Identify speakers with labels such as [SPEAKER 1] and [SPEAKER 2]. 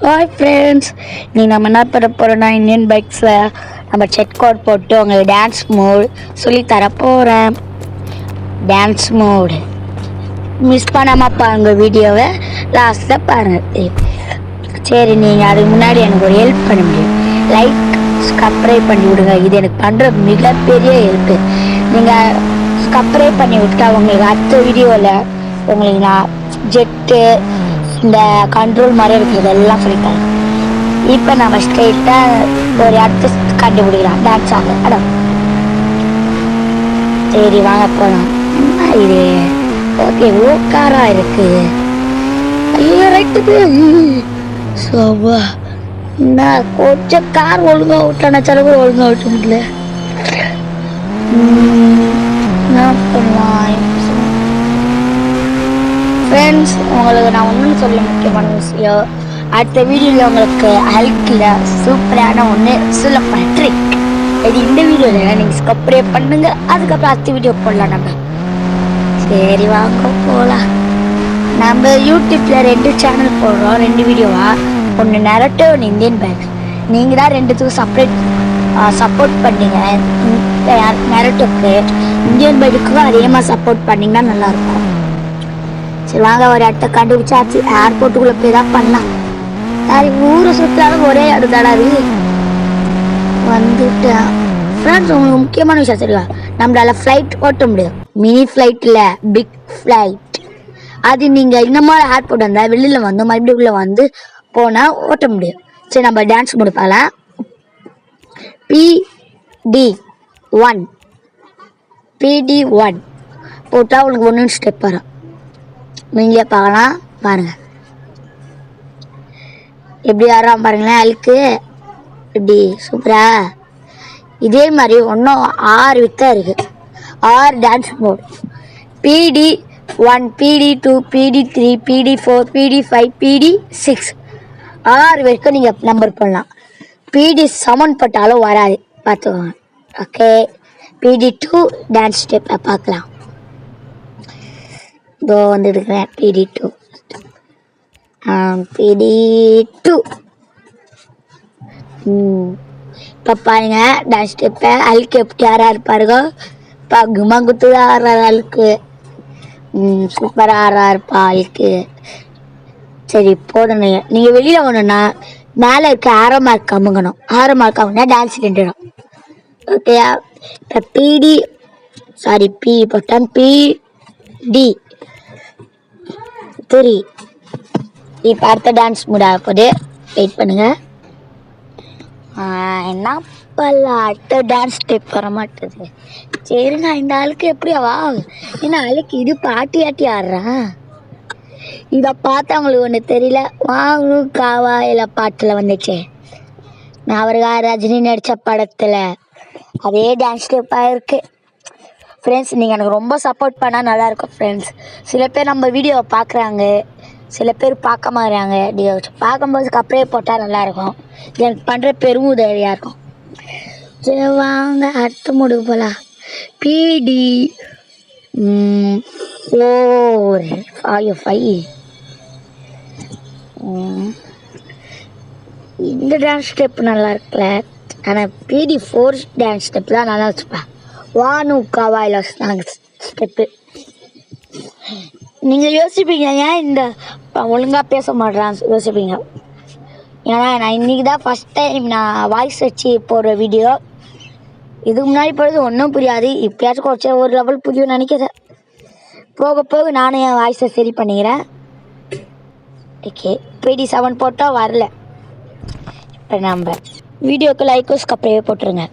[SPEAKER 1] Hi friends நீ நம்ம என்ன பண்ண போகிறோன்னா இந்தியன் பைக்ஸில் நம்ம செட் கோட் போட்டு உங்களுக்கு டான்ஸ் மோட் சொல்லி தரப்போகிறேன் டான்ஸ் மோடு மிஸ் பண்ணாமல் பாருங்க வீடியோவை லாஸ்ட்டில் பாருங்கள் சரி நீங்கள் அதுக்கு முன்னாடி எனக்கு ஒரு ஹெல்ப் பண்ண முடியும். லைக் சப்ஸ்கிரைப் பண்ணி விடுங்க. இது எனக்கு பண்ணுற மிகப்பெரிய ஹெல்ப்பு நீங்கள் சப்ஸ்கிரைப் பண்ணி விட்டா உங்களுக்கு அடுத்த வீடியோவில் உங்களுக்கு நான் ஜெட்டு இந்த கண்ட்ரோல் மாதிரி இருக்கிறது எல்லாம் சொல்லித்தரேன் இப்போ நம்ம ஸ்ட்ரெயிட்டாக ஒரு ஆர்டிஸ்ட் கண்டுபிடிக்கலாம் டான்ஸ் ஆக அடம் சரி வாங்க போகலாம் என்ன இது? ஓகே ஓக்காரா இருக்குது ஐயோ ரைட்டு சோபா. நான் கொஞ்சம் கார் ஒழுங்கா விட்டான செலவு விட்டு முடியல. என்ன பண்ணலாம்? ஃப்ரெண்ட்ஸ் உங்களுக்கு நான் ஒன்றும் சொல்ல முக்கியமான விஷயம் அடுத்த வீடியோவில் உங்களுக்கு ஹல்கில் சூப்பரான ஒன்று சொல்ல போகிறேன் ட்ரிக் இது இந்த வீடியோவில் நீங்கள் சப்ஸ்கிரைப் பண்ணுங்க அதுக்கப்புறம் அடுத்த வீடியோ போடலாம் நம்ம. சரி வாங்க போகலாம் நம்ம யூடியூப்பில் ரெண்டு சேனல் போடுறோம் ரெண்டு வீடியோவா? ஒன்று நெரட்டோ ஒன்று இந்தியன் பேங்க் நீங்கள் தான் ரெண்டுத்துக்கும் சப்ரேட் சப்போர்ட் பண்ணீங்க. நெரட்டோக்கு இந்தியன் பேங்க்குக்கும் அதிகமாக சப்போர்ட் பண்ணிங்கன்னா நல்லாயிருக்கும் சரி வாங்க ஒரு இடத்த கண்டுபிடிச்சாச்சு. ஏர்போர்ட்டுக்குள்ள போய் தான் பண்ணலாம் சரி ஊரை சுற்றாலும் ஒரே இடம் தாடா அது? வந்துட்டேன் ஃப்ரெண்ட்ஸ் உங்களுக்கு முக்கியமான விஷயம் சரியா நம்மளால ஃப்ளைட் ஓட்ட முடியும் மினி ஃப்ளைட்டில் பிக் ஃப்ளைட் அது நீங்கள் இந்த மாதிரி ஏர்போர்ட் வந்தால் வெளியில் வந்து மறுபடியும் உள்ள வந்து போனால் ஓட்ட முடியும். சரி நம்ம டான்ஸ் முடிப்பாலாம் பிடி ஒன் பிடி ஒன் போட்டால் உங்களுக்கு ஒன்று ஸ்டெப் வரும். நீங்களே பார்க்கலாம் பாருங்க. எப்படி ஆடுறான் பாருங்களேன் அழுக்கு. இப்படி சூப்பரா இதே மாதிரி ஒன்றும் ஆறு வித்தா இருக்குது ஆறு டான்ஸ் மோட் பிடி ஒன் பிடி டூ பிடி த்ரீ பிடி ஃபோர் பிடி ஃபைவ் பிடி சிக்ஸ் ஆறு வரைக்கும் நீங்கள் நம்பர் பண்ணலாம். பிடி செவன் போட்டாலும் வராது. பார்த்துக்கோங்க. ஓகே பிடி டூ டான்ஸ் ஸ்டெப்பை பார்க்கலாம். இதோ வந்துருக்கிறேன். பிடி டூ. பிடி டூ. இப்போ பாருங்க டான்ஸ் இப்போ அழுக்கு எப்படி யாரா இருப்பாருக்கோ இப்போ குமா குத்து தான் ஆடுறாரு அழுக்கு சூப்பராக ஆறா இருப்பா அழுக்கு சரி போதும் நீங்கள் வெளியில் போகணுன்னா மேலே இருக்க ஆரோ மார்க் அமுங்கணும். ஆரோ மார்க் அமுங்கினா டான்ஸ் நின்றுடும் ஓகேயா இப்போ பிடி சாரி பி போட்டேன் பிடி த்ரீ இப்போ அடுத்த டான்ஸ் முடிய போது வெயிட் பண்ணுங்க. என்ன பல்ல அடுத்த டான்ஸ் ஸ்டெப் வர மாட்டேது. சரிங்க இந்த ஆளுக்கு எப்படியாவா வா. என்ன ஆளுக்கு இது பாட்டி ஆட்டி ஆடுறான் இதை பார்த்து அவங்களுக்கு ஒன்று தெரியல. வாங்கு காவா இல்லை பாட்டில் வந்துச்சே. நான் அவருக்கா ரஜினி நடித்த படத்தில் அதே டான்ஸ் ஸ்டெப்பாக இருக்குது ஃப்ரெண்ட்ஸ் நீங்கள் எனக்கு ரொம்ப சப்போர்ட் பண்ணால் நல்லாயிருக்கும் ஃப்ரெண்ட்ஸ் சில பேர் நம்ம வீடியோவை பார்க்குறாங்க சில பேர் பார்க்க மாறாங்க நீங்கள் பார்க்கும்போது அப்படியே போட்டால் நல்லாயிருக்கும். எனக்கு பண்ணுற பெரும் உதவியாக இருக்கும். சரி வாங்க அடுத்த முடிவு போகலாம் பிடி ஃபோர் ஃபைவ் ஃபைவ் இந்த டான்ஸ் ஸ்டெப் நல்லா இருக்குல்ல. ஆனால் பிடி ஃபோர் டான்ஸ் ஸ்டெப் தான் நல்லா வச்சுப்பேன். வானு கவாயில் ஸ்டெப்பு நீங்கள் யோசிப்பீங்க ஏன் இந்த ஒழுங்காக பேச மாட்டேறான் யோசிப்பீங்க. ஏன்னா நான் இன்றைக்கி தான் ஃபஸ்ட் டைம் நான் வாய்ஸ் வச்சு போடுற வீடியோ இதுக்கு முன்னாடி போடுறது ஒன்றும் புரியாது. இப்போயாச்சும் குறைச்ச ஒரு லெவல் புரியும் நினைக்கிறேன். போக போக நானும் என் வாய்ஸை சரி பண்ணிக்கிறேன். ஓகே பிடி செவன் போட்டால் வரல. இப்போ நம்ம வீடியோக்கு லைக்கோஸ்க்கு அப்படியே போட்டுருங்க.